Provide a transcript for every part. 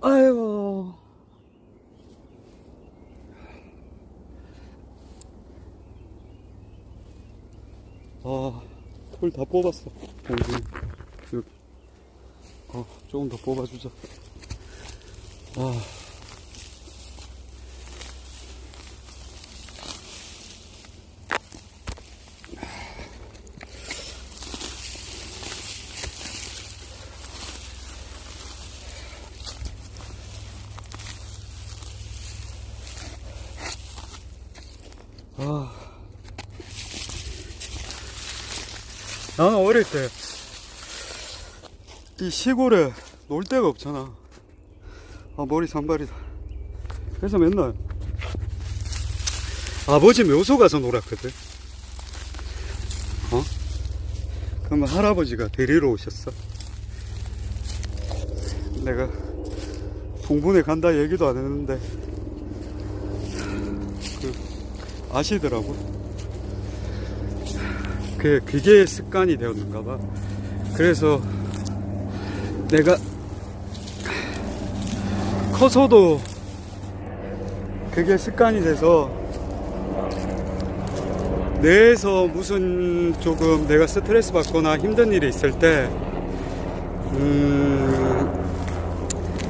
아이고. 아, 털 다 뽑았어. 봉준이. 여기. 어, 조금 더 뽑아주자. 아. 아. 나는 어릴 때, 이 시골에 놀 데가 없잖아. 아, 머리 산발이다. 그래서 맨날, 아버지 묘소 가서 놀았거든. 어? 그러면 할아버지가 데리러 오셨어. 내가 동분에 간다 얘기도 안 했는데, 그, 아시더라고. 그, 그게 습관이 되었는가 봐. 그래서 내가 커서도 그게 습관이 돼서 뇌에서 무슨 조금 내가 스트레스 받거나 힘든 일이 있을 때, 음,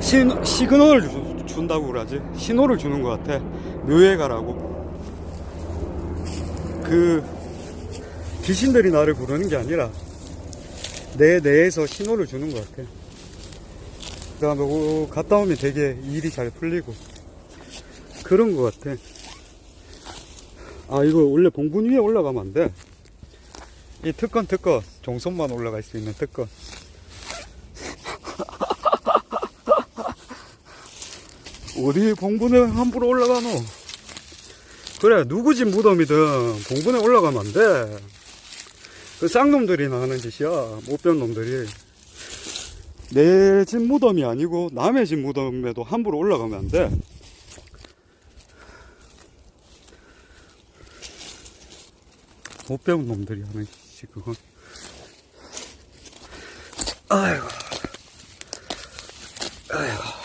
신, 시그널을 주- 준다고 그러지. 신호를 주는 것 같아. 묘에 가라고. 그, 귀신들이 나를 부르는 게 아니라, 내 뇌에서 신호를 주는 것 같아. 그 다음에 오- 갔다 오면 되게 일이 잘 풀리고. 그런 것 같아. 아, 이거 원래 봉분 위에 올라가면 안 돼. 이 특권, 특권. 종손만 올라갈 수 있는 특권. 어디 봉분에 함부로 올라가노? 그래 누구 집 무덤이든 봉분에 올라가면 안 돼 그 쌍놈들이나 하는 짓이야 못 배운 놈들이. 내 집 무덤이 아니고 남의 집 무덤에도 함부로 올라가면 안돼. 못 배운 놈들이 하는 짓이 그건. 아이고. 아이고.